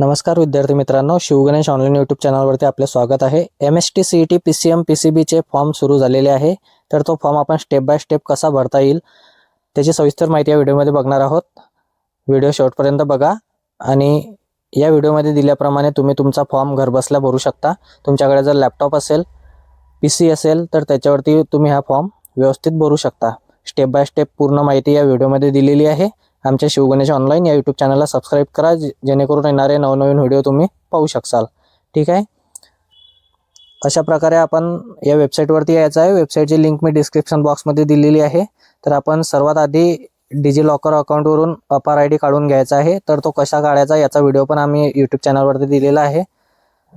नमस्कार विद्यार्थी मित्रांनो शिवगणेश ऑनलाईन यूट्यूब चॅनलवरती आपले स्वागत आहे. M S T C E T P C M P C बीचे फॉर्म सुरू झालेले आहे. तर तो फॉर्म आपण स्टेप बाय स्टेप कसा भरता येईल त्याची सविस्तर माहिती या व्हिडिओमध्ये बघणार आहोत. व्हिडिओ शेवटपर्यंत बघा आणि या व्हिडिओमध्ये दिल्याप्रमाणे तुम्ही तुमचा फॉर्म घरबसल्या भरू शकता. तुमच्याकडे जर लॅपटॉप असेल पी सी असेल तर त्याच्यावरती तुम्ही हा फॉर्म व्यवस्थित भरू शकता. स्टेप बाय स्टेप पूर्ण माहिती या व्हिडिओमध्ये दिलेली आहे. आमच्या शिवगणेश ऑनलाईन या यूट्यूब चॅनलला सबस्क्राईब करा जेणेकरून येणारे नवनवीन व्हिडिओ तुम्ही पाहू शकाल ठीक आहे? अशा प्रकारे आपण या वेबसाईटवरती यायचं आहे. वेबसाईटची लिंक मी डिस्क्रिप्शन बॉक्समध्ये दिलेली आहे. तर आपण सर्वात आधी डिजी लॉकर अकाउंटवरून अपार आय डी काढून घ्यायचा आहे. तर तो कसा काढायचा याचा व्हिडिओ पण आम्ही यूट्यूब चॅनलवरती दिलेला आहे.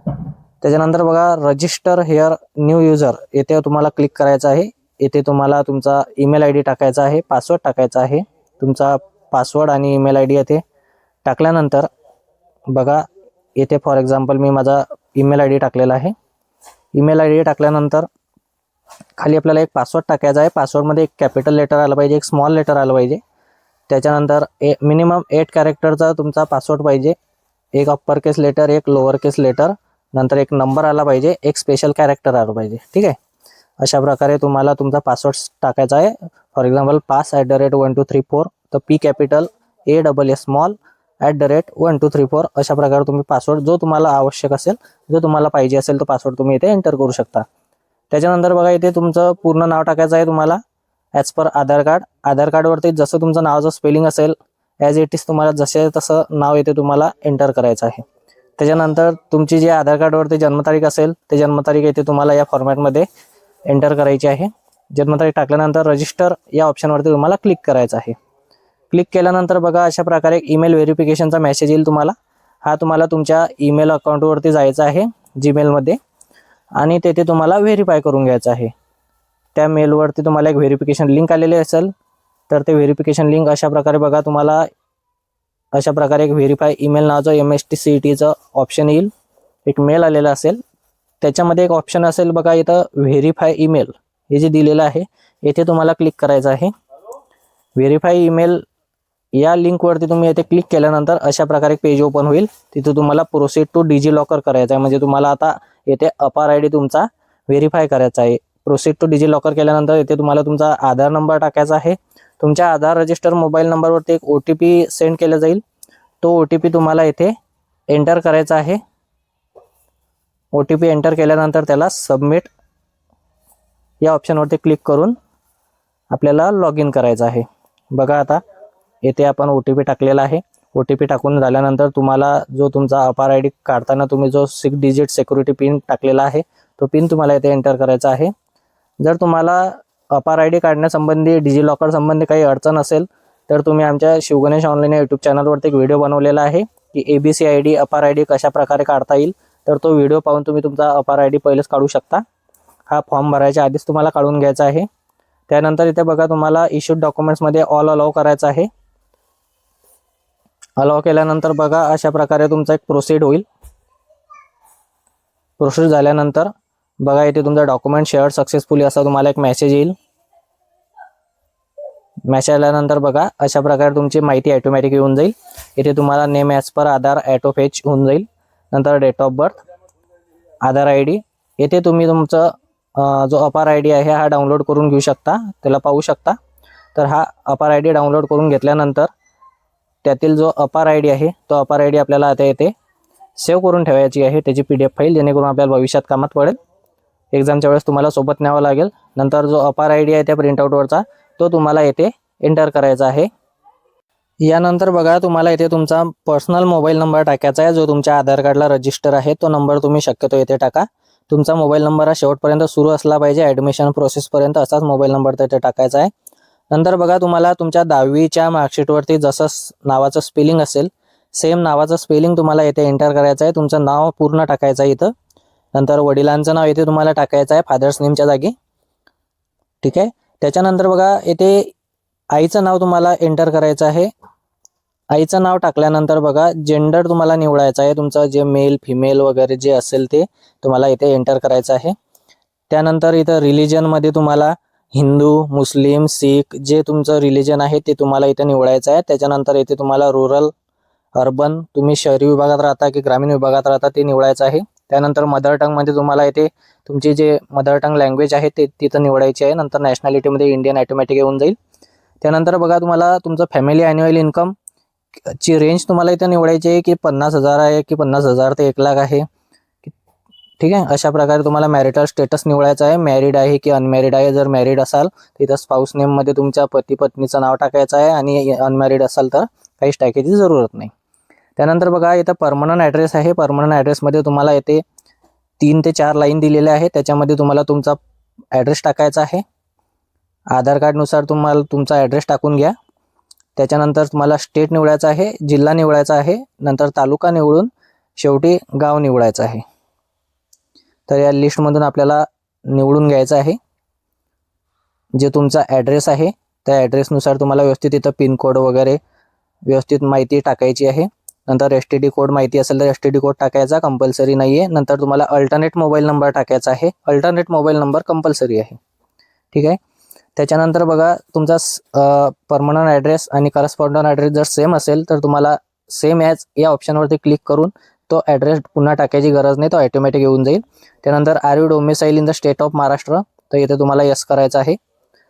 त्याच्यानंतर बघा रजिस्टर हेअर न्यू युजर येथे तुम्हाला क्लिक करायचं आहे. येथे तुम्हाला तुमचा ईमेल आय डी टाकायचा आहे. पासवर्ड टाकायचा आहे. तुमचा पासवर्ड आणि ईमेल आय डी येथे टाकल्यानंतर बघा येथे फॉर एक्झाम्पल मी माझा ईमेल आय डी टाकलेला आहे. ईमेल आय डी टाकल्यानंतर खाली आपल्याला एक पासवर्ड टाकायचा आहे. पासवर्डमध्ये एक कॅपिटल लेटर आलं पाहिजे एक स्मॉल लेटर आलं पाहिजे. त्याच्यानंतर ए मिनिमम एट कॅरेक्टरचा तुमचा पासवर्ड पाहिजे. एक अप्पर केस लेटर एक लोअर केस लेटर नंतर एक नंबर आला पाहिजे एक स्पेशल कॅरेक्टर आलं पाहिजे. ठीक आहे? अशा प्रकारे तुम्हाला तुमचा पासवर्ड टाकायचा आहे. For example pass at the rate one two three four तर P capital A double A small at the rate one two three four अशा प्रकारे तुम्ही पासवर्ड जो तुम्हाला आवश्यक असेल जो तुम्हाला पाहिजे असेल तो पासवर्ड तुम्ही इथे एंटर करू शकता. त्याच्यानंतर बघा इथे तुमचं पूर्ण नाव टाकायचं आहे तुम्हाला. ॲज पर आधार कार्ड. आधार कार्डवरती जसं तुमचं नावाचं स्पेलिंग असेल ॲज इट इज तुम्हाला जसे तसं नाव इथे तुम्हाला एंटर करायचं आहे. त्याच्यानंतर तुमची जी आधार कार्डवरती जन्मतारीख असेल ते जन्मतारीख इथे तुम्हाला या फॉर्मॅटमध्ये एंटर करायची आहे. जन्मतारीख टाकल्यानंतर रजिस्टर या ऑप्शनवरती तुम्हाला क्लिक करायचं आहे. क्लिक केल्यानंतर बघा अशा प्रकारे ईमेल व्हेरिफिकेशनचा मेसेज येईल तुम्हाला. हा तुम्हाला तुमच्या ईमेल अकाउंटवरती जायचा आहे जीमेलमध्ये आणि तेथे तुम्हाला व्हेरीफाय करून घ्यायचं आहे. त्या मेलवरती तुम्हाला एक व्हेरिफिकेशन लिंक आलेली असेल तर ते व्हेरिफिकेशन लिंक अशा प्रकारे बघा तुम्हाला अशा प्रकारे एक व्हेरीफाय ईमेल नावाचं M S T C E टीचं ऑप्शन येईल. एक मेल आलेला असेल. त्याच्यामध्ये एक ऑप्शन असेल बघा इथं व्हेरीफाय ईमेल हे जे दिलेलं आहे येथे तुम्हाला क्लिक करायचं आहे. व्हेरीफाय ईमेल या लिंकवरती तुम्ही येथे क्लिक केल्यानंतर अशा प्रकारे पेज ओपन होईल. तिथे तुम्हाला प्रोसीड टू डिजी लॉकर करायचं आहे. म्हणजे तुम्हाला आता येथे अपार आय डी तुमचा व्हेरीफाय करायचा आहे. प्रोसीड टू डिजी लॉकर केल्यानंतर येथे तुम्हाला तुमचा आधार नंबर टाकायचा आहे. तुमच्या आधार रजिस्टर मोबाईल नंबरवरती एक ओ टी पी सेंड केला जाईल. तो ओ टी पी तुम्हाला येथे एंटर करायचा आहे. ओ टी पी एंटर केल्यानंतर त्याला सबमिट या ऑप्शनवरती क्लिक करून आपल्याला लॉग इन करायचं आहे. बघा आता येथे आपण ओ टी पी टाकलेला आहे. ओ टी पी टाकून झाल्यानंतर तुम्हाला जो तुमचा अपार आय डी काढताना तुम्ही जो सिक्स डिजिट सिक्युरिटी पिन टाकलेला आहे तो पिन तुम्हाला येथे एंटर करायचा आहे. जर तुम्हाला अपार आय डी काढण्यासंबंधी डिजी लॉकर संबंधी काही अडचण असेल तर तुम्ही आमच्या शिवगणेश ऑनलाईन यूट्यूब चॅनलवरती एक व्हिडिओ बनवलेला आहे की A B C I D APAAR I D कशा प्रकारे काढता येईल तर तो व्हिडिओ पाहून तुम्ही तुमचा अपार आय डी पहिलेच काढू शकता. हा फॉर्म भरायच्या आधीच तुम्हाला काढून घ्यायचा आहे. त्यानंतर इथे बघा तुम्हाला इश्यूड डॉक्युमेंट्समध्ये ऑल अलाव करायचं आहे. अलाव केल्यानंतर बघा अशा प्रकारे तुमचा एक प्रोसीड होईल. प्रोसीड झाल्यानंतर बघा इथे तुमचा डॉक्युमेंट शेअर सक्सेसफुली असा तुम्हाला एक मेसेज येईल. मेसेज आल्यानंतर बघा अशा प्रकारे तुमची माहिती ॲटोमॅटिक येऊन जाईल. इथे तुम्हाला name as per Aadhaar auto fetch होऊन जाईल. नंतर date of birth Aadhaar I D येथे तुम्ही तुमचं जो अपार आय डी आहे हा डाउनलोड करून घेऊ शकता. त्याला पाहू शकता. तर हा अपार आय डी डाउनलोड करून घेतल्यानंतर त्यातील जो अपार आय डी आहे तो अपार आय डी आपल्याला आता येते. सेव्ह करून ठेवायची आहे त्याची पी डी एफ फाईल जेणेकरून आपल्याला भविष्यात कामात पडेल. एक्झामच्या वेळेस तुम्हाला सोबत न्यावं लागेल. नंतर जो अपार आय डी आहे त्या प्रिंटआउटवरचा तो तुम्हाला येथे एंटर करायचा आहे. यानंतर बघा तुम्हाला येथे तुमचा पर्सनल मोबाईल नंबर टाकायचा आहे. जो तुमच्या आधार कार्डला रजिस्टर आहे तो नंबर तुम्ही शक्यतो येथे टाका. तुमचा मोबाईल नंबर हा शेवटपर्यंत सुरू असला पाहिजे. ॲडमिशन प्रोसेसपर्यंत असाच मोबाईल नंबर तिथे टाकायचा आहे. नंतर बघा तुम्हाला तुमच्या दहावीच्या मार्कशीटवरती जसं नावाचं स्पेलिंग असेल सेम नावाचं स्पेलिंग तुम्हाला येथे एंटर करायचं आहे. तुमचं नाव पूर्ण टाकायचं आहे इथं. नंतर वडिलांचं नाव येथे तुम्हाला टाकायचं आहे फादर्स नेमच्या जागी. ठीक आहे? त्याच्यानंतर बघा येथे आईचं नाव तुम्हाला एंटर करायचं आहे. आईचं नाव टाकल्यानंतर बघा जेंडर तुम्हाला निवडायचं आहे. तुमचं जे मेल फिमेल वगैरे जे असेल ते तुम्हाला इथे एंटर करायचं आहे. त्यानंतर इथं रिलिजनमध्ये तुम्हाला हिंदू मुस्लिम सिख जे तुमचं रिलिजन आहे ते तुम्हाला इथे निवडायचं आहे. त्याच्यानंतर इथे तुम्हाला रुरल अर्बन तुम्ही शहरी विभागात राहता की ग्रामीण विभागात राहता ते निवडायचं आहे. त्यानंतर मदर टंगमध्ये तुम्हाला इथे तुमची जे मदर टंग लँग्वेज आहे ते तिथं निवडायची आहे. नंतर नॅशनॅलिटीमध्ये इंडियन ॲटोमॅटिक येऊन जाईल. त्यानंतर बघा तुम्हाला तुमचं फॅमिली ॲन्युअल इन्कम ची रेंज तुम्हाला इथं निवडायची आहे की पन्नास हजार आहे की पन्नास हजार ते एक लाख आहे. ठीक आहे? अशा प्रकारे तुम्हाला मॅरिटल स्टेटस निवडायचं आहे. मॅरिड आहे की अनमॅरिड आहे जर मॅरिड असाल तर इथं स्पाऊस नेममध्ये तुमच्या पती पत्नीचं नाव टाकायचं आहे आणि अनमॅरिड असाल तर काहीच टाकायची जरूरत नाही. त्यानंतर बघा इथं परमनंट ॲड्रेस आहे. परमनंट ॲड्रेसमध्ये तुम्हाला येते तीन ते चार लाईन दिलेले आहे त्याच्यामध्ये तुम्हाला तुमचा ॲड्रेस टाकायचा आहे. आधार कार्डनुसार तुम्हाला तुमचा ॲड्रेस टाकून घ्या. त्याच्यानंतर तुम्हाला स्टेट निवडायचा आहे जिल्हा निवडायचा आहे नंतर तालुका निवडून शेवटी गाव निवडायचं आहे. तर या लिस्टमधून आपल्याला निवडून घ्यायचं आहे. जे तुमचा ॲड्रेस आहे त्या ॲड्रेसनुसार तुम्हाला व्यवस्थित इथं पिनकोड वगैरे व्यवस्थित माहिती टाकायची आहे. नंतर एस टी डी कोड माहिती असेल तर एस टी डी कोड टाकायचा कंपल्सरी नाही आहे नंतर तुम्हाला अल्टरनेट मोबाईल नंबर टाकायचा आहे. अल्टरनेट मोबाईल नंबर कंपल्सरी आहे. ठीक आहे? त्याच्यानंतर बघा तुमचा परमनंट ॲड्रेस आणि करस्पॉन्डंट ॲड्रेस जर सेम असेल तर तुम्हाला सेम ॲज या ऑप्शनवरती क्लिक करून तो ॲड्रेस पुन्हा टाकायची गरज नाही तो ऑटोमॅटिक येऊन जाईल. त्यानंतर are you domicile in the state of Maharashtra तर इथे तुम्हाला यस करायचं आहे.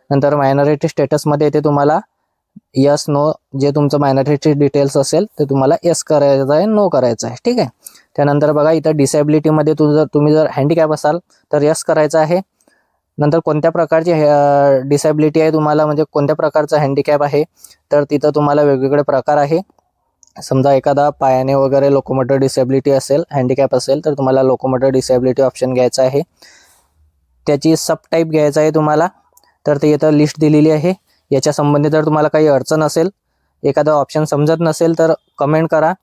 नंतर मायनॉरिटी स्टेटसमध्ये इथे तुम्हाला यस नो जे तुमचं मायनॉरिटी डिटेल्स असेल ते तुम्हाला यस करायचं आहे नो करायचं आहे. ठीक आहे? त्यानंतर बघा इथं डिसेबिलिटीमध्ये तू जर तुम्ही जर हँडिकॅप असाल तर यस करायचं आहे. नंतर कोणत्या प्रकारची डिसेबिलिटी आहे तुम्हाला म्हणजे कोणत्या प्रकारचा हँडिकॅप आहे तर तिथं तुम्हाला वेगवेगळे प्रकार आहे. समजा एखादा पायाने वगैरे लोकोमोटर डिसेबिलिटी असेल हँडिकॅप असेल तर तुम्हाला लोकोमोटर डिसेबिलिटी ऑप्शन घ्यायचा आहे. त्याची सब टाईप घ्यायचा आहे तुम्हाला तर ते इथं लिस्ट दिलेली आहे. याच्या संबंधी जर तुम्हाला काही अडचण असेल एखादा ऑप्शन समजत नसेल तर कमेंट करा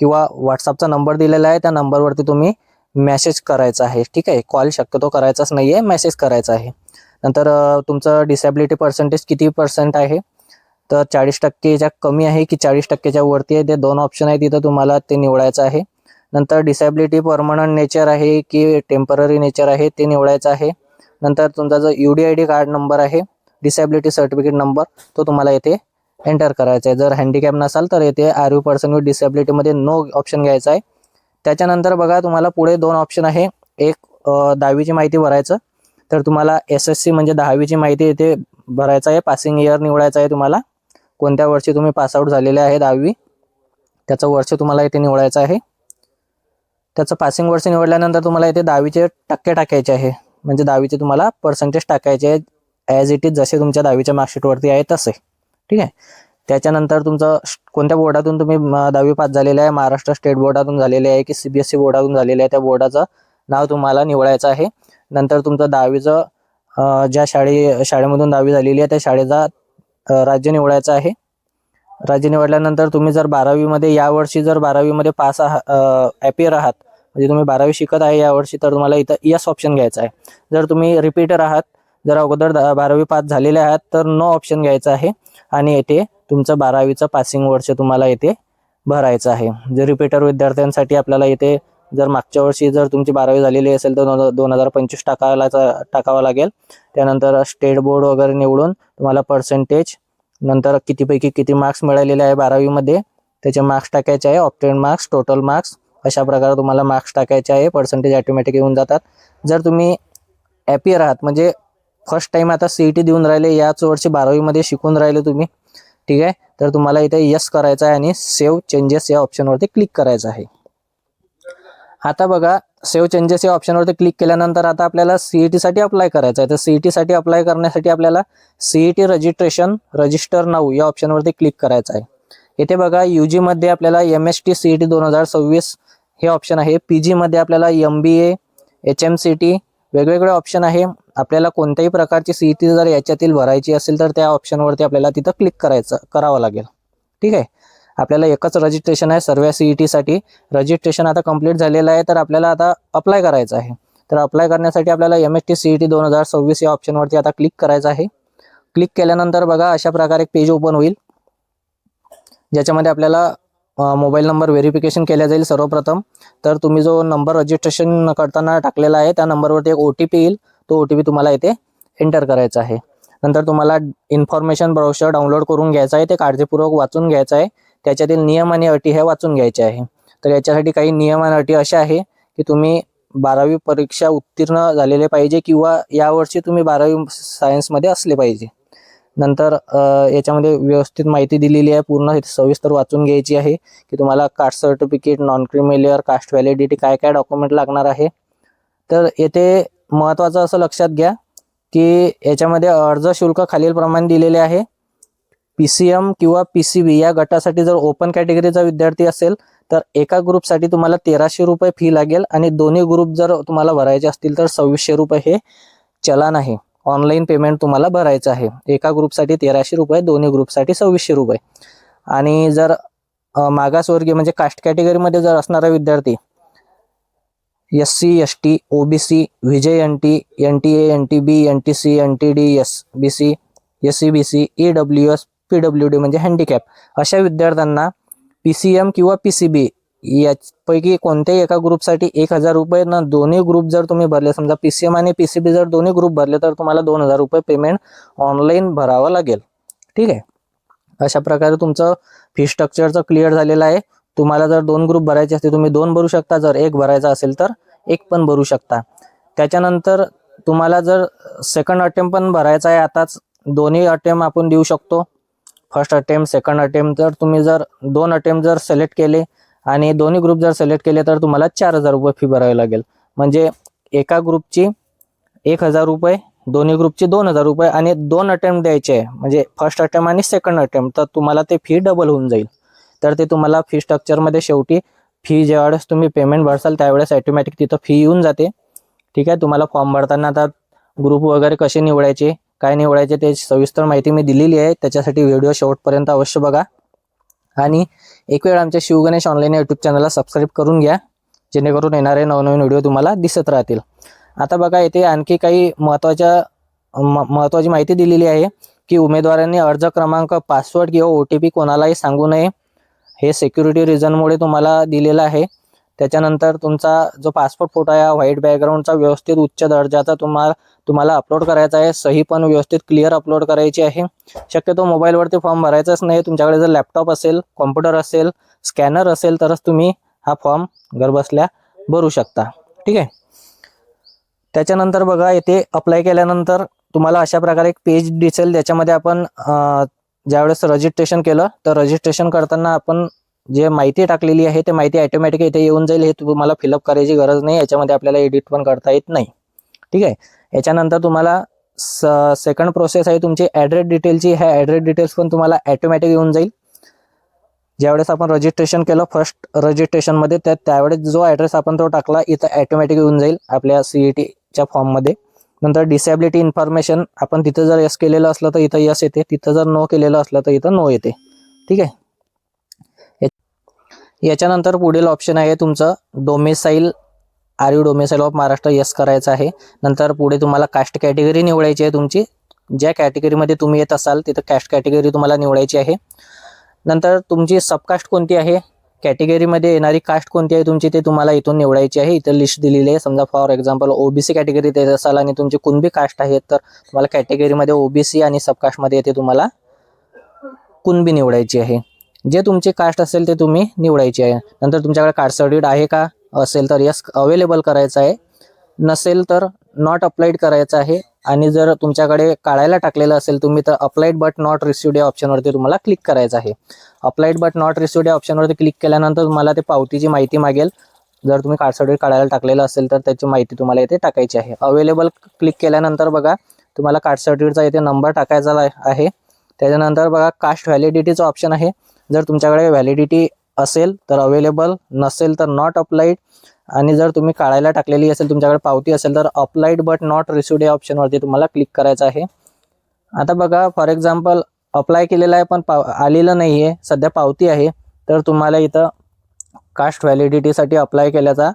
किंवा व्हॉट्सअपचा नंबर दिलेला आहे त्या नंबरवरती तुम्ही मेसेज करायचा आहे. ठीक आहे? कॉल शक्यतो करायचाच नाही आहे मेसेज करायचा आहे. नंतर तुमचं डिसेबिलिटी पर्सेंटेज किती पर्सेंट आहे? तर चाळीस टक्केच्या कमी आहे की चाळीस टक्केच्या वरती आहे ते दोन ऑप्शन आहे तिथं तुम्हाला ते निवडायचं आहे. नंतर डिसेबिलिटी परमनंट नेचर आहे की टेंपररी नेचर आहे ते निवडायचं आहे. नंतर तुमचा जो U D I D card number आहे डिसेबिलिटी सर्टिफिकेट नंबर तो तुम्हाला येथे एंटर करायचा आहे. जर हँडिकॅप नसाल तर येथे आर यू पर्सन विथ डिसेबिलिटीमध्ये नो ऑप्शन घ्यायचा आहे. त्याच्यानंतर बघा तुम्हाला पुढे दोन ऑप्शन आहे. एक दहावीची माहिती भरायचं. तर तुम्हाला एस एस सी म्हणजे दहावीची माहिती येथे भरायचं आहे. पासिंग इयर निवडायचं आहे तुम्हाला. कोणत्या वर्षी तुम्ही पासआउट झालेले आहे दहावी? त्याचं वर्ष तुम्हाला इथे निवडायचं आहे. त्याचं पासिंग वर्ष निवडल्यानंतर तुम्हाला इथे दहावीचे टक्के टाकायचे आहे. म्हणजे दहावीचे तुम्हाला पर्सेंटेज टाकायचे आहे ॲज इट इज जसे तुमच्या दहावीच्या मार्कशीटवरती आहे तसे. ठीक आहे? त्याच्यानंतर तुमचं कोणत्या बोर्डातून तुम्ही दहावी पास झालेले आहे? महाराष्ट्र स्टेट बोर्डातून झालेले आहे की सी बी एस सी बोर्डातून झालेले आहे? त्या बोर्डाचं नाव तुम्हाला निवडायचं आहे. नंतर तुमचं दहावीचं ज्या शाळे शाळेमधून दहावी झालेली आहे त्या शाळेचा राज्य निवडायचं आहे. राज्य निवडल्यानंतर तुम्ही जर बारावीमध्ये यावर्षी जर बारावीमध्ये पास आहात ॲपियर आहात म्हणजे तुम्ही बारावी शिकत आहे यावर्षी तर तुम्हाला इथं यस ऑप्शन घ्यायचा आहे. जर तुम्ही रिपीटर आहात जर अगोदर बारावी पास झालेले आहात तर नो ऑप्शन घ्यायचं आहे आणि येथे तुमचं बारावीचं पासिंग वर्ष तुम्हाला येथे भरायचं आहे. जर रिपीटर विद्यार्थ्यांसाठी आपल्याला येथे जर मागच्या वर्षी जर तुमची बारावी झालेली असेल तर दोन दोन हजार पंचवीस टाकायला टाकावं लागेल. त्यानंतर स्टेट बोर्ड वगैरे निवडून तुम्हाला पर्सेंटेज नंतर कितीपैकी किती मार्क्स मिळालेले आहे बारावीमध्ये त्याचे मार्क्स टाकायचे आहे ऑप्टेन मार्क्स टोटल मार्क्स अशा प्रकारे तुम्हाला मार्क्स टाकायचे आहे पर्सेंटेज ऑटोमॅटिक येऊन जातात. जर तुम्ही ॲपियर आहात म्हणजे फर्स्ट टाइम आता सी ई टी देऊन राहिले याच वर्षी बारावीमध्ये शिकून राहिले तुम्ही ठीक आहे? तर तुम्हाला इथे यस करायचं आहे आणि सेव्ह चेंजेस या ऑप्शनवरती क्लिक करायचं आहे. आता बघा सेव्ह चेंजेस या ऑप्शनवरती क्लिक केल्यानंतर आता आपल्याला सीईटीसाठी अप्लाय करायचं आहे तर सीईटीसाठी अप्लाय करण्यासाठी आपल्याला सीईटी रजिस्ट्रेशन रजिस्टर नाऊ या ऑप्शनवरती क्लिक करायचं आहे येथे बघा यू जीमध्ये आपल्याला M S T C E T दोन हजार सव्वीस हे ऑप्शन आहे. पी जीमध्ये आपल्याला M B A H M C T वेगवेगळे ऑप्शन आहे. आपल्याला कोणत्याही प्रकारची सी ई टी जर याच्यातील भरायची असेल तर त्या ऑप्शनवरती आपल्याला तिथं क्लिक करायचं करावं लागेल. ठीक आहे? आपल्याला एकच रजिस्ट्रेशन आहे सर्व सी ई टीसाठी रजिस्ट्रेशन आता कंप्लीट झालेलं आहे तर आपल्याला आता अप्लाय करायचं आहे. तर अप्लाय करण्यासाठी आपल्याला M S T C E T दोन हजार सव्वीस या ऑप्शनवरती आता क्लिक करायचं आहे. क्लिक केल्यानंतर बघा अशा प्रकारे एक पेज ओपन होईल. ज्याच्यामध्ये आपल्याला मोबाईल नंबर व्हेरिफिकेशन केल्या जाईल सर्वप्रथम. तर तुम्ही जो नंबर रजिस्ट्रेशन करताना टाकलेला आहे त्या नंबरवरती एक ओ टी पी येईल. तो ओ टी पी तुम्हाला इथे एंटर करायचा आहे. नंतर तुम्हाला इन्फॉर्मेशन ब्राउशर डाउनलोड करून घ्यायचं आहे. ते काळजीपूर्वक वाचून घ्यायचं आहे. त्याच्यातील नियम आणि अटी ह्या वाचून घ्यायचे आहे. तर याच्यासाठी काही नियम आणि अटी अशा आहे की तुम्ही बारावी परीक्षा उत्तीर्ण झालेले पाहिजे किंवा यावर्षी तुम्ही बारावी सायन्समध्ये असले पाहिजे. नंतर याच्यामध्ये व्यवस्थित माहिती दिलेली आहे पूर्ण सविस्तर वाचून घ्यायची आहे की तुम्हाला caste certificate non creamy layer caste validity काय काय डॉक्युमेंट लागणार आहे. तर येथे महत्त्वाचं असं लक्षात घ्या की याच्यामध्ये अर्ज शुल्क खालीलप्रमाणे दिलेले आहे. पी सी एम किंवा पी सी बी या गटासाठी जर ओपन कॅटेगरीचा विद्यार्थी असेल तर एका ग्रुपसाठी तुम्हाला तेराशे रुपये फी लागेल आणि दोन्ही ग्रुप जर तुम्हाला भरायचे असतील तर सव्वीसशे रुपये हे चलान आहे. ऑनलाईन पेमेंट तुम्हाला भरायचं आहे. एका ग्रुपसाठी तेराशे रुपये दोन्ही ग्रुपसाठी सव्वीसशे रुपये. आणि जर मागासवर्गीय म्हणजे कास्ट कॅटेगरीमध्ये जर असणारा विद्यार्थी S C S T O B C V J N T N T A N T B N T C N T D S B C S C B C E W S P W D म्हणजे handicap. अशा विद्यार्थ्यांना P C M किंवा P C B यापैकी कोणत्याही एका ग्रुपसाठी एक हजार रुपये ना दोन्ही ग्रुप जर तुम्ही भरले समजा पी सी एम आणि पी सी बी जर दोन्ही ग्रुप भरले तर तुम्हाला दोन हजार रुपये पेमेंट ऑनलाईन भरावं लागेल. ठीक आहे? अशा प्रकारे तुमचं फी स्ट्रक्चरचं क्लिअर झालेलं आहे. तुम्हाला जर दोन ग्रुप भरायचे असतील तुम्ही दोन भरू शकता. जर एक भरायचा असेल तर एक पण भरू शकता. त्याच्यानंतर तुम्हाला जर सेकंड अटेम्प पण भरायचा आहे आताच दोन्ही अटेम्प आपण देऊ शकतो. फर्स्ट अटेम्प सेकंड अटेम्प जर तुम्ही जर दोन अटेम्प जर सिलेक्ट केले आणि दोन्ही ग्रुप जर सिलेक्ट केले तर तुम्हाला चार हजार रुपये फी भरावी लागेल. म्हणजे एका ग्रुपची एक हजार रुपये दोन्ही ग्रुपची दोन हजार रुपये आणि दोन अटेम्प्ट द्यायचे. आहे म्हणजे फर्स्ट अटेम्प्ट आणि सेकंड अटेम्प्ट तर तुम्हाला ते फी डबल होऊन जाईल. तर ते तुम्हाला फी स्ट्रक्चरमध्ये शेवटी फी ज्यावेळेस तुम्ही पेमेंट भरसाल त्यावेळेस ॲटोमॅटिक तिथं फी येऊन जाते. ठीक आहे? तुम्हाला फॉर्म भरताना आता ग्रुप वगैरे कसे निवडायचे? काय निवडायचे ते सविस्तर माहिती मी दिलेली आहे. त्याच्यासाठी व्हिडिओ शेवटपर्यंत अवश्य बघा. आणि एक वेळ आमच्या शिवगणेश ऑनलाईन यूट्यूब चॅनलला सबस्क्राईब करून घ्या. जेणेकरून येणारे नवनवीन व्हिडिओ तुम्हाला दिसत राहतील. आता बघा येथे आणखी काही महत्त्वाच्या म- महत्त्वाची माहिती दिलेली आहे की उमेदवारांनी अर्ज क्रमांक पासवर्ड किंवा ओ टी पी कोणालाही सांगू नये. हे सिक्युरिटी रिझनमुळे तुम्हाला दिलेलं आहे. त्याच्यानंतर तुमचा जो पासपोर्ट फोटो आहे व्हाईट बॅकग्राऊंडचा व्यवस्थित उच्च दर्जाचा तुम्हाला तुम्हाला अपलोड करायचा आहे. सही पण व्यवस्थित क्लिअर अपलोड करायची आहे. शक्यतो मोबाईलवरती फॉर्म भरायचाच नाही. तुमच्याकडे जर लॅपटॉप असेल कॉम्प्युटर असेल स्कॅनर असेल तरच तुम्ही हा फॉर्म घरबसल्या भरू शकता. ठीक आहे? त्याच्यानंतर बघा येथे अप्लाय केल्यानंतर तुम्हाला अशा प्रकारे एक पेज दिसेल. त्याच्यामध्ये आपण ज्यावेळेस रजिस्ट्रेशन केलं तर रजिस्ट्रेशन करताना आपण जे माहिती टाकलेली आहे ते माहिती ऑटोमॅटिक इथे येऊन जाईल. हे तुम्हाला फिलअप करायची गरज नाही. याच्यामध्ये आपल्याला एडिट पण करता येत नाही. ठीक आहे? याच्यानंतर तुम्हाला स सेकंड प्रोसेस आहे तुमची ॲड्रेस डिटेलची ह्या ॲड्रेस डिटेल्स पण तुम्हाला ॲटोमॅटिक येऊन जाईल. ज्यावेळेस आपण रजिस्ट्रेशन केलं फर्स्ट रजिस्ट्रेशनमध्ये त्या त्यावेळेस जो ॲड्रेस आपण तो टाकला इथं ॲटोमॅटिक येऊन जाईल आपल्या सी ई टीच्या फॉर्ममध्ये नंतर डिसेबिलिटी इन्फॉर्मेशन आपण तिथं जर यस केलेलं असलं तर इथं यस येते. तिथं जर नो केलेलं असलं तर इथं नो येते. ठीक आहे? याच्यानंतर पुढील ऑप्शन आहे तुमचं domicile are you domicile of Maharashtra yes करायचं आहे. नंतर पुढे तुम्हाला कास्ट कॅटेगरी निवडायची आहे तुमची. ज्या कॅटेगरीमध्ये तुम्ही येत असाल तिथं कास्ट कॅटेगरी तुम्हाला निवडायची आहे. नंतर तुमची सबकास्ट कोणती आहे? कॅटेगरीमध्ये येणारी कास्ट कोणती आहे तुमची ते तुम्हाला इथून निवडायची आहे. इथं लिस्ट दिलेली आहे. समजा फॉर एक्झाम्पल ओबीसी कॅटेगरीत येत असाल आणि तुमची कुणबी कास्ट आहे तर तुम्हाला कॅटेगरीमध्ये ओबीसी आणि सबकास्टमध्ये येते तुम्हाला कुणबी निवडायची आहे. जे तुमची कास्ट असेल ते तुम्ही निवडायची आहे. नंतर तुमच्याकडे कार्ड सर्टिफिकेट आहे का? असेल तर यस अवेलेबल करायचं आहे. नसेल तर नॉट अप्लाइड करायचं आहे. आणि जर तुमच्याकडे काढायला टाकलेलं असेल तुम्ही तर अप्लाइड बट नॉट रिसिव्ड या ऑप्शनवरती तुम्हाला क्लिक करायचं आहे. अप्लाइड बट नॉट रिसिव्ड या ऑप्शनवरती क्लिक केल्यानंतर तुम्हाला ते पावतीची माहिती मागेल. जर तुम्ही कार्ड सर्टिफिकेट काढायला टाकलेलं असेल तर त्याची माहिती तुम्हाला इथे टाकायची आहे. अवेलेबल क्लिक केल्यानंतर बघा तुम्हाला कार्ड सर्टिफिकेटचा इथे नंबर टाकायचा ला- आहे. त्याच्यानंतर बघा कास्ट व्हॅलिडिटीचं ऑप्शन आहे. जर तुमच्याकडे व्हॅलिडिटी असेल तर अवेलेबल नसेल तर नॉट अप्लाईड आणि जर तुम्ही काढायला टाकलेली असेल तुमच्याकडे पावती असेल तर अप्लाईड बट नॉट रिसिव्ड या ऑप्शनवरती तुम्हाला क्लिक करायचं आहे. आता बघा फॉर एक्झाम्पल अप्लाय केलेलं आहे पण पाव आलेलं नाही आहे सध्या पावती आहे. तर तुम्हाला इथं कास्ट व्हॅलिडिटीसाठी अप्लाय केल्याचा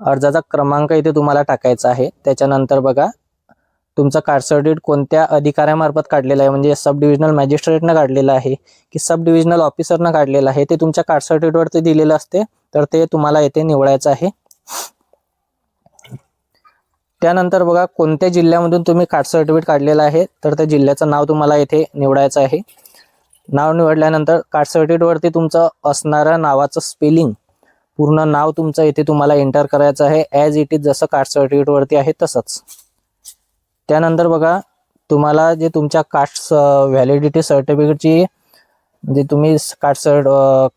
अर्जाचा क्रमांक इथे तुम्हाला टाकायचा आहे. त्याच्यानंतर बघा तुमचं कार्ड सर्टिफिकेट कोणत्या अधिकाऱ्यामार्फत काढलेलं आहे? म्हणजे सब डिव्हिजनल मॅजिस्ट्रेटनं काढलेलं आहे की सब डिव्हिजनल ऑफिसरनं काढलेलं आहे? ते तुमच्या कार्ड सर्टिफिकेटवरती दिलेलं असते तर ते तुम्हाला येथे निवडायचं आहे. त्यानंतर बघा कोणत्या जिल्ह्यामधून तुम्ही कास्ट सर्टिफिकेट काढलेलं आहे? तर त्या जिल्ह्याचं नाव तुम्हाला येथे निवडायचं आहे. नाव निवडल्यानंतर कास्ट सर्टिफिकेटवरती तुमचं असणारं नावाचं स्पेलिंग पूर्ण नाव तुमचं इथे तुम्हाला एंटर करायचं आहे. ॲज इट इज जसं कास्ट सर्टिफिकेटवरती आहे तसंच. त्यानंतर बघा तुम्हाला जे तुमच्या कास्ट व्हॅलिडिटी सर्टिफिकेटची म्हणजे तुम्ही caste cert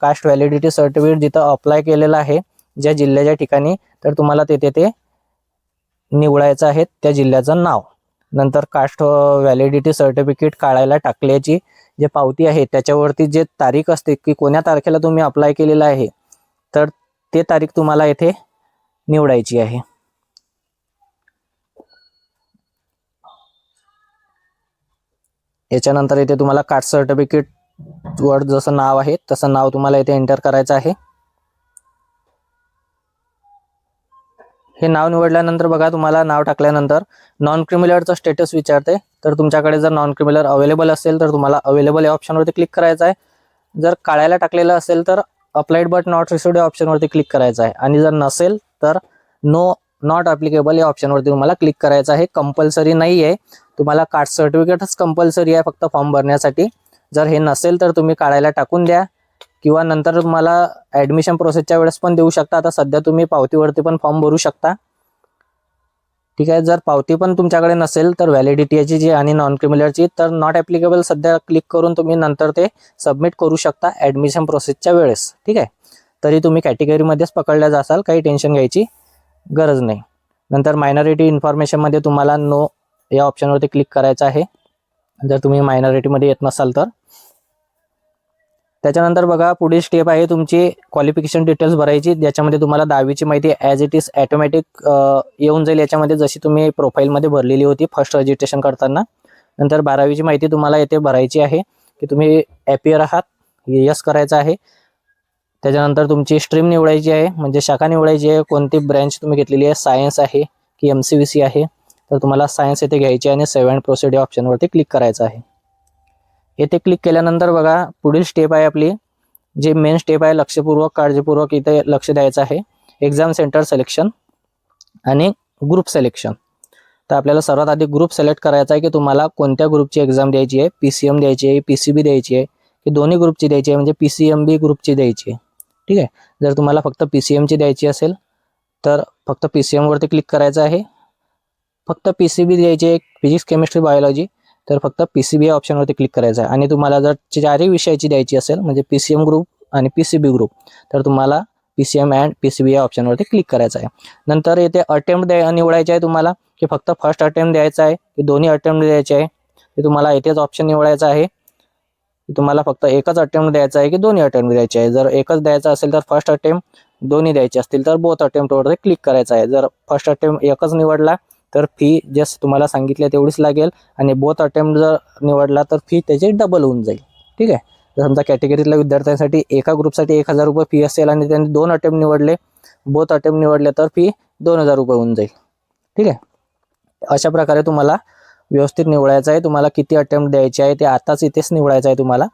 caste validity certificate जिथं अप्लाय केलेलं आहे ज्या जिल्ह्याच्या ठिकाणी तर तुम्हाला तेथे ते निवडायचं आहे त्या जिल्ह्याचं नाव. नंतर कास्ट व्हॅलिडिटी सर्टिफिकेट काढायला टाकल्याची जे पावती आहे त्याच्यावरती जे तारीख असते की कोण्या तारखेला तुम्ही अप्लाय केलेलं आहे तर ते तारीख तुम्हाला येथे निवडायची आहे. याच्यानंतर इथे तुम्हाला कास्ट सर्टिफिकेट वर जसं नाव आहे तसं नाव तुम्हाला इथे एंटर करायचं आहे. हे नाव निवडल्यानंतर बघा तुम्हाला नाव टाकल्यानंतर नॉन क्रिमिलरचं स्टेटस विचारते. तर तुमच्याकडे जर नॉन क्रिमिलर अवेलेबल असेल तर तुम्हाला अवेलेबल या ऑप्शनवरती क्लिक करायचं आहे. जर काढायला टाकलेलं असेल तर अप्लाइड बट नॉट रिसिव्ड या ऑप्शनवरती क्लिक करायचं आहे. आणि जर नसेल तर नो नॉट अप्लिकेबल या ऑप्शनवरती तुम्हाला क्लिक करायचं आहे. कंपल्सरी नाही आहे तुम्हाला कास्ट सर्टिफिकेटच कंपल्सरी आहे फक्त फॉर्म भरण्यासाठी. जर हे नसेल तर तुम्ही काढायला टाकून द्या. किंवा नंतर तुम्हाला ॲडमिशन प्रोसेसच्या वेळेस पण देऊ शकता. आता सध्या तुम्ही पावतीवरती पण फॉर्म भरू शकता. ठीक आहे? जर पावती पण तुमच्याकडे नसेल तर व्हॅलिडिटी याची जी आणि नॉन क्रिमिलरची तर नॉट ॲप्लिकेबल सध्या क्लिक करून तुम्ही नंतर ते सबमिट करू शकता ॲडमिशन प्रोसेसच्या वेळेस. ठीक आहे? तरी तुम्ही कॅटेगरीमध्येच पकडल्या जासाल. काही टेन्शन घ्यायची गरज नाही. नंतर मायनॉरिटी इन्फॉर्मेशनमध्ये तुम्हाला नो या ऑप्शनवरती क्लिक करायचं आहे. जर तुम्ही मायनॉरिटीमध्ये येत नसाल तर. त्याच्यानंतर बघा पुढील स्टेप आहे तुमची क्वालिफिकेशन डिटेल्स भरायची. ज्याच्यामध्ये तुम्हाला दहावीची माहिती ॲज इट इज ॲटोमॅटिक येऊन जाईल. याच्यामध्ये जशी तुम्ही प्रोफाईलमध्ये भरलेली होती फर्स्ट रजिस्ट्रेशन करताना. नंतर बारावीची माहिती तुम्हाला येथे भरायची आहे की तुम्ही ॲपियर आहात. यस करायचं आहे. त्याच्यानंतर तुमची स्ट्रीम निवडायची आहे. म्हणजे शाखा निवडायची आहे. कोणती ब्रँच तुम्ही घेतलेली आहे? सायन्स आहे की एम सी व्ही सी आहे? तर तुम्हाला सायन्स येथे घ्यायची आहे आणि सेव्ह अँड प्रोसिड या ऑप्शनवरती क्लिक करायचं आहे. येथे क्लिक केल्यानंतर बघा पुढील स्टेप आहे आपली जे मेन स्टेप आहे लक्षपूर्वक काळजीपूर्वक इथे लक्ष द्यायचं आहे. एक्झाम सेंटर सिलेक्शन आणि ग्रुप सिलेक्शन तर आपल्याला सर्वात आधी ग्रुप सिलेक्ट करायचा आहे की तुम्हाला कोणत्या ग्रुपची एक्झाम द्यायची आहे? पी सी एम द्यायची आहे पी सी बी द्यायची आहे की दोन्ही ग्रुपची द्यायची आहे म्हणजे पी सी एम बी ग्रुपची द्यायची आहे. ठीक आहे? जर तुम्हाला फक्त पी सी एमची द्यायची असेल तर फक्त पी सी एमवरती क्लिक करायचं आहे. फक्त पी सी बी द्यायची आहे फिजिक्स केमिस्ट्री बायोलॉजी तर फक्त पी सी बी या ऑप्शनवरती क्लिक करायचं आहे. आणि तुम्हाला जर चारही विषयाची द्यायची असेल म्हणजे पी सी एम ग्रुप आणि पी सी बी ग्रुप तर तुम्हाला P C M and P C B या ऑप्शनवरती क्लिक करायचं आहे. नंतर येथे अटेम्प्ट द्या निवडायचे आहे तुम्हाला की फक्त फर्स्ट अटेम्प्ट द्यायचा आहे की दोन्ही अटेम्प्ट द्यायचे आहे ते तुम्हाला येथेच ऑप्शन निवडायचं आहे की तुम्हाला फक्त एकच अटेम्प्ट द्यायचा आहे की दोन्ही अटेम्प्ट द्यायचे आहे. जर एकच द्यायचं असेल तर फर्स्ट अटेम्प्ट दोन्ही द्यायचे असतील तर बोथ अटेम्प्टवरती क्लिक करायचं आहे. जर फर्स्ट अटेम्प्ट एकच निवडला तर फी जस्ट तुम्हाला सांगितलं तेवढीच लागेल. आणि बोथ अटेम्प्ट जर निवडला तर फी त्याची डबल होऊन जाईल. ठीक आहे? जर समजा कॅटेगरीतल्या विद्यार्थ्यांसाठी एका ग्रुपसाठी एक हजार रुपये फी असेल आणि त्यांनी दोन अटेम्प्ट निवडले बोथ अटेम्प्ट निवडले तर फी दोन हजार रुपये होऊन जाईल. ठीक आहे? अशा प्रकारे तुम्हाला व्यवस्थित निवडायचं आहे. तुम्हाला किती अटेम्प्ट द्यायचे आहे ते आताच इथेच निवडायचं आहे तुम्हाला.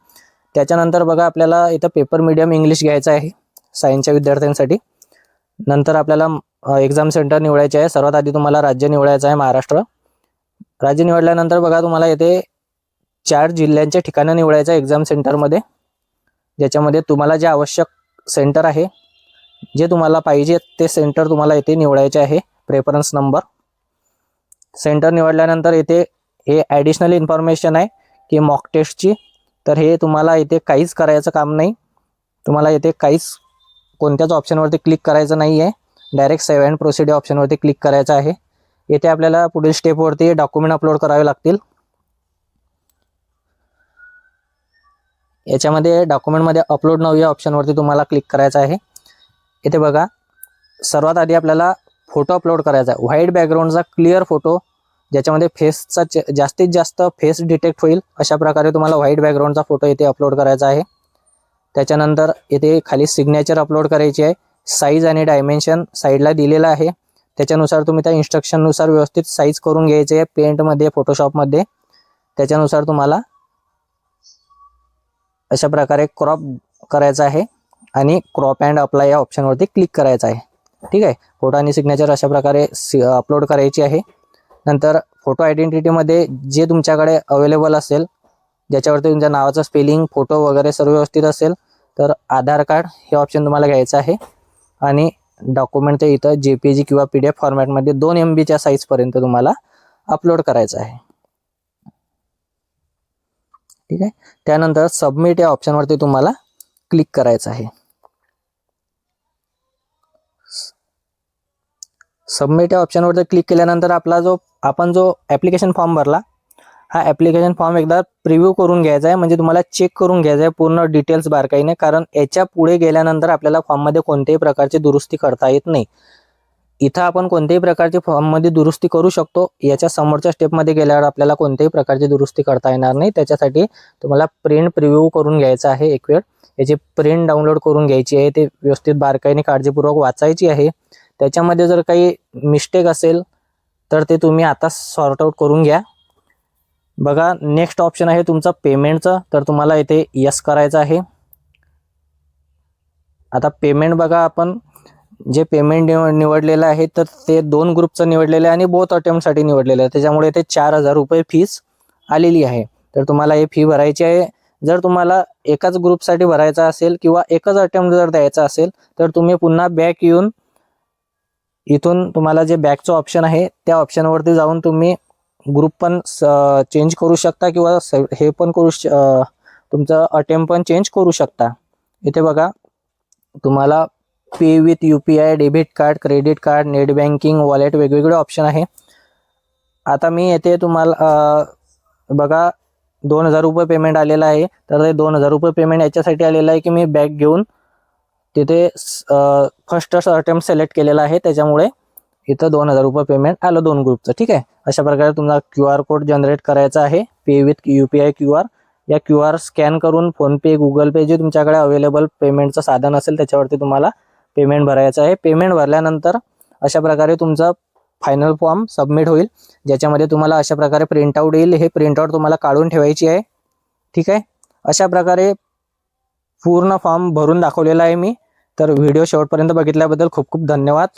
त्याच्यानंतर बघा आपल्याला इथं पेपर मीडियम इंग्लिश घ्यायचं आहे सायन्सच्या विद्यार्थ्यांसाठी. नंतर आपल्याला एक्झाम सेंटर निवडायचे आहे. सर्वात आधी तुम्हाला राज्य निवडायचं आहे महाराष्ट्र. राज्य निवडल्यानंतर बघा तुम्हाला येथे चार जिल्ह्यांच्या ठिकाणं निवडायचं आहे एक्झाम सेंटरमध्ये ज्याच्यामध्ये तुम्हाला जे आवश्यक सेंटर आहे जे तुम्हाला पाहिजे ते सेंटर तुम्हाला येथे निवडायचे आहे. प्रेफरन्स नंबर सेंटर निवडल्यानंतर येथे हे ॲडिशनल इन्फॉर्मेशन आहे की मॉक टेस्टची तर हे तुम्हाला इथे काहीच करायचं काम नाही. तुम्हाला येथे काहीच कोणत्याच ऑप्शनवरती क्लिक करायचं नाही आहे डायरेक्ट सेव्ह अँड प्रोसिड या ऑप्शनवरती क्लिक करायचं आहे. येथे आपल्याला पुढील स्टेपवरती डॉक्युमेंट अपलोड करावे लागतील. याच्यामध्ये डॉक्युमेंटमध्ये अपलोड नऊ या ऑप्शनवरती तुम्हाला क्लिक करायचं आहे. इथे बघा सर्वात आधी आपल्याला फोटो अपलोड करायचा आहे. व्हाईट बॅकग्राऊंडचा क्लिअर फोटो ज्याच्यामध्ये फेसचा जास्तीत जास्त फेस डिटेक्ट होईल अशा प्रकारे तुम्हाला व्हाईट बॅकग्राऊंडचा फोटो इथे अपलोड करायचा आहे. त्याच्यानंतर इथे खाली सिग्नेचर अपलोड करायची आहे. साईज आणि डायमेन्शन साईडला दिलेलं आहे. त्याच्यानुसार तुम्ही त्या इन्स्ट्रक्शननुसार व्यवस्थित साईज करून घ्यायचे आहे पेंटमध्ये फोटोशॉपमध्ये त्याच्यानुसार तुम्हाला अशा प्रकारे क्रॉप करायचं आहे आणि क्रॉप अँड अप्लाय या ऑप्शनवरती क्लिक करायचं आहे. ठीक आहे? फोटो आणि सिग्नेचर अशा प्रकारे अपलोड करायची आहे. नंतर फोटो आयडेंटिटीमध्ये जे तुमच्याकडे अवेलेबल असेल ज्याच्यावरती तुमच्या नावाचं स्पेलिंग फोटो वगैरे सर्व व्यवस्थित असेल तर आधार कार्ड हे ऑप्शन तुम्हाला घ्यायचं आहे. आणि डॉक्युमेंट ते इथं जे पी जी किंवा पी डी एफ फॉर्मॅटमध्ये दोन एम बीच्या साईजपर्यंत तुम्हाला अपलोड करायचं आहे. ठीक आहे? त्यानंतर सबमिट या ऑप्शनवरती तुम्हाला क्लिक करायचं आहे. सबमिट या ऑप्शनवरती क्लिक केल्यानंतर आपला जो आपण जो ॲप्लिकेशन फॉर्म भरला हा ॲप्लिकेशन फॉर्म एकदा प्रिव्ह्यू करून घ्यायचा आहे. म्हणजे तुम्हाला चेक करून घ्यायचा आहे पूर्ण डिटेल्स बारकाईने. कारण याच्यापुढे गेल्यानंतर आपल्याला फॉर्ममध्ये कोणत्याही प्रकारची दुरुस्ती करता येत नाही. इथं आपण कोणत्याही प्रकारची फॉर्ममध्ये दुरुस्ती करू शकतो. याच्या समोरच्या स्टेपमध्ये गेल्यावर आपल्याला कोणत्याही प्रकारची दुरुस्ती करता येणार नाही. त्याच्यासाठी तुम्हाला प्रिंट प्रिव्ह्यू करून घ्यायचा आहे एक वेळ. याची प्रिंट डाउनलोड करून घ्यायची आहे. ते व्यवस्थित बारकाईने काळजीपूर्वक वाचायची आहे. त्याच्यामध्ये जर काही मिस्टेक असेल तर ते तुम्ही आता सॉर्ट आउट करून घ्या. बघा नेक्स्ट ऑप्शन आहे तुमचं पेमेंटचं तर तुम्हाला इथे यस करायचं आहे. आता पेमेंट बघा आपण. जे पेमेंट निव निवडलेलं आहे तर ते दोन ग्रुपचं निवडलेलं आहे आणि बोथ अटेम्प्टसाठी निवडलेलं आहे. त्याच्यामुळे इथे चार हजार रुपये फीस आलेली आहे. तर तुम्हाला हे फी भरायची आहे. जर तुम्हाला एकाच ग्रुपसाठी भरायचा असेल किंवा एकच अटेम्प्ट जर द्यायचा असेल तर तुम्ही पुन्हा बॅक येऊन इथून तुम्हाला जे बॅकचं ऑप्शन आहे त्या ऑप्शनवरती जाऊन तुम्ही ग्रुप पण चेंज करू शकता किंवा स- हे पण करू श तुमचं अटेम्प पण चेंज करू शकता. इथे बघा तुम्हाला pay with U P I debit card credit card net banking wallet वेगवेगळे ऑप्शन आहे. आता मी येथे तुम्हाला बघा दोन हजार रुपये पेमेंट आलेलं आहे. तर ते दोन हजार रुपये पेमेंट याच्यासाठी आलेलं आहे की मी बॅग घेऊन तिथे फर्स्ट अटेम्प्ट सिलेक्ट केलेला आहे. त्याच्यामुळे इथं दोन हजार रुपये पेमेंट आलं दोन ग्रुपचं ठीक आहे? अशा प्रकारे तुम्हाला क्यू आर कोड जनरेट करायचा आहे pay with U P I Q R या क्यू आर स्कॅन करून फोनपे गुगल पे जे तुमच्याकडे अवेलेबल पेमेंटचं साधन असेल त्याच्यावरती तुम्हाला पेमेंट भरायचं आहे. पेमेंट भरल्यानंतर अशा प्रकारे तुमचा फायनल फॉर्म सबमिट होईल. ज्याच्यामध्ये तुम्हाला अशा प्रकारे प्रिंटआउट येईल. हे प्रिंटआउट तुम्हाला काढून ठेवायची आहे. ठीक आहे? अशा प्रकारे पूर्ण फॉर्म भरून दाखवलेला आहे मी. तर व्हिडिओ शेवटपर्यंत बघितल्याबद्दल खूप खूप धन्यवाद.